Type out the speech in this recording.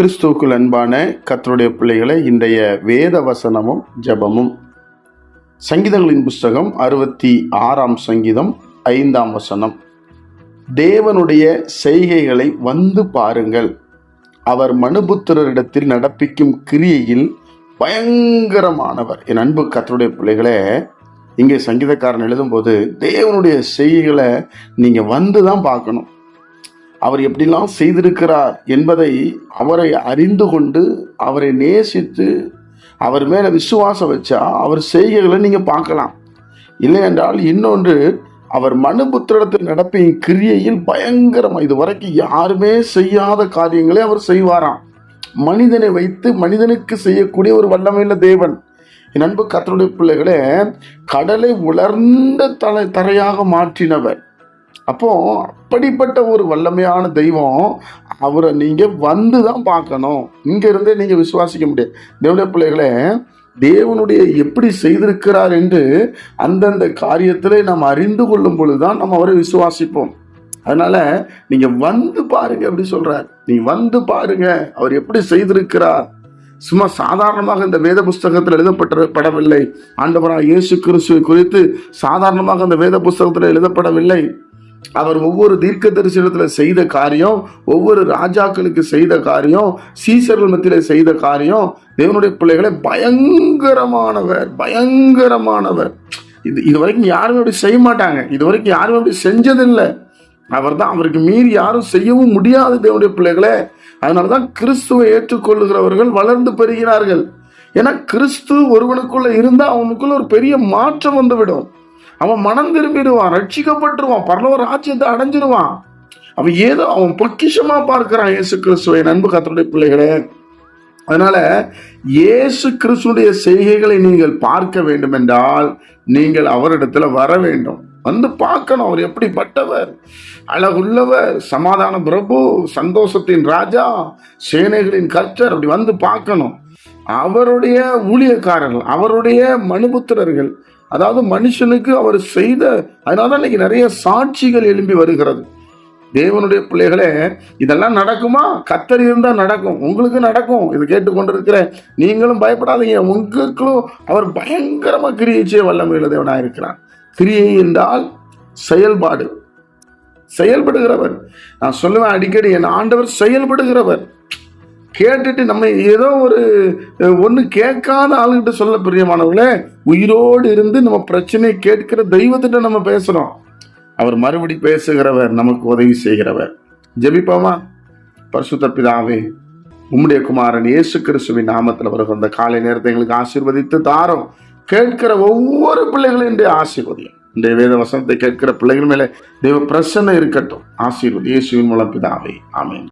கிறிஸ்துவுக்குள் அன்பான கத்தருடைய பிள்ளைகளை இன்றைய வேத வசனமும் ஜெபமும். சங்கீதங்களின் புஸ்தகம் அறுபத்தி ஆறாம் சங்கீதம் ஐந்தாம் வசனம். தேவனுடைய செய்கைகளை வந்து பாருங்கள். அவர் மனுபுத்திரரிடத்தில் நடப்பிக்கும் கிரியையில் பயங்கரமானவர். என் அன்பு கத்தருடைய பிள்ளைகளே இங்கே சங்கீதக்காரன் எழுதும்போது தேவனுடைய செய்கைகளை நீங்கள் வந்து தான் பார்க்கணும். அவர் எப்படிலாம் செய்திருக்கிறார் என்பதை அவரை அறிந்து கொண்டு அவரை நேசித்து அவர் மேலே விசுவாசம் வச்சா அவர் செய்கைகளை நீங்கள் பார்க்கலாம். இல்லை என்றால் இன்னொன்று அவர் மனுபுத்திரத்தில் நடப்பின் கிரியையில் பயங்கரமாக இது வரைக்கும் யாருமே செய்யாத காரியங்களை அவர் செய்வாராம். மனிதனை வைத்து மனிதனுக்கு செய்யக்கூடிய ஒரு வல்லமையுள்ள தேவன். என் அன்பு கத்தருடைய பிள்ளைகளே கடலை உலர்ந்த தலை தரையாக மாற்றினவர். அப்போ அப்படிப்பட்ட ஒரு வல்லமையான தெய்வம் அவரை நீங்க வந்து தான் பார்க்கணும். இங்க இருந்தே நீங்க விசுவாசிக்க முடியாது. தேவனுடைய பிள்ளைகளே தேவனுடைய எப்படி செய்திருக்கிறார் என்று அந்தந்த காரியத்திலே நாம் அறிந்து கொள்ளும் பொழுதுதான் நம்ம அவரை விசுவாசிப்போம். அதனால நீங்க வந்து பாருங்க அப்படி சொல்றார். நீ வந்து பாருங்க அவர் எப்படி செய்திருக்கிறார். சும்மா சாதாரணமாக இந்த வேத புஸ்தகத்தில் எழுதப்பட்ட படவில்லை. ஆண்டவராக இயேசு கிறிஸ்துவை குறித்து சாதாரணமாக அந்த வேத புஸ்தகத்தில் எழுதப்படவில்லை. அவர் ஒவ்வொரு தீர்க்க தரிசனத்தில் செய்த காரியம் ஒவ்வொரு ராஜாக்களுக்கு செய்த காரியம் சீசர்கள் மத்தியில் செய்த காரியம் தேவனுடைய பிள்ளைகளை பயங்கரமானவர் பயங்கரமானவர். இது இது வரைக்கும் யாருமே அப்படி செய்ய மாட்டாங்க. இது வரைக்கும் யாருமே அப்படி செஞ்சதில்லை. அவர் தான் அவருக்கு மீறி யாரும் செய்யவும் முடியாது தேவனுடைய பிள்ளைகளே. அதனால தான் கிறிஸ்துவை ஏற்றுக்கொள்ளுகிறவர்கள் வளர்ந்து பெறுகிறார்கள். ஏன்னா கிறிஸ்து ஒருவனுக்குள்ள இருந்தால் அவனுக்குள்ள ஒரு பெரிய மாற்றம் வந்துவிடும். அவன் மனம் திரும்பிடுவான் ரட்சிக்கப்பட்டுருவான் பரலவ ராஜ்யத்தை அடைஞ்சிருவான். அவன் ஏதோ அவன் பொக்கிஷமா பார்க்கிறான் இயேசு கிறிஸ்துவை. நண்பு கத்தனுடைய பிள்ளைகளே அதனால இயேசு கிறிஸ்துடைய செய்கைகளை நீங்கள் பார்க்க வேண்டும் என்றால் நீங்கள் அவரிடத்துல வர வேண்டும். வந்து பார்க்கணும் அவர் எப்படிப்பட்டவர்? அழகுள்ளவர் சமாதான பிரபு சந்தோஷத்தின் ராஜா சேனைகளின் கர்த்தர் அப்படி வந்து பார்க்கணும். அவருடைய ஊழியக்காரர்கள் அவருடைய மனுபுத்திரர்கள் அதாவது மனுஷனுக்கு அவர் செய்த அதனால தான் இன்னைக்கு நிறைய சாட்சிகள் எழும்பி வருகிறது. தேவனுடைய பிள்ளைகளே இதெல்லாம் நடக்குமா? கத்தர் இருந்தால் நடக்கும். உங்களுக்கு நடக்கும். இது கேட்டுக்கொண்டிருக்கிற நீங்களும் பயப்படாதீங்க. உங்களுக்கும் அவர் பயங்கரமாக கிரியை செய்ய வல்லமையுள்ள தேவனாக இருக்கிறார். கிரியை என்றால் செயல்பாடு. செயல்படுகிறவர். நான் சொல்லுவேன் அடிக்கடி என் ஆண்டவர் செயல்படுகிறவர். கேட்டுட்டு நம்ம ஏதோ ஒரு ஒன்று கேட்காத ஆளுகிட்ட சொல்ல பிரியமானவர்களே உயிரோடு இருந்து நம்ம பிரச்சனையை கேட்கிற தெய்வத்திட்ட நம்ம பேசுகிறோம் அவர் மறுபடி பேசுகிறவர் நமக்கு உதவி செய்கிறவர். ஜெபிப்போமா? பரிசுத்த பிதாவே உம்முடைய குமாரன் இயேசு கிறிஸ்துவின் நாமத்தில் வருகிற அந்த காலை நேரத்தை எங்களுக்கு ஆசீர்வதித்து தாரோம். கேட்கிற ஒவ்வொரு பிள்ளைகளும் இன்றைய ஆசீர்வதியும். இன்றைய வேத வசனத்தை கேட்கிற பிள்ளைகள் மேலே தெய்வ பிரசன்ன இருக்கட்டும். ஆசீர்வதி இயேசுவின் மூலம் பிதாவே ஆமேன்.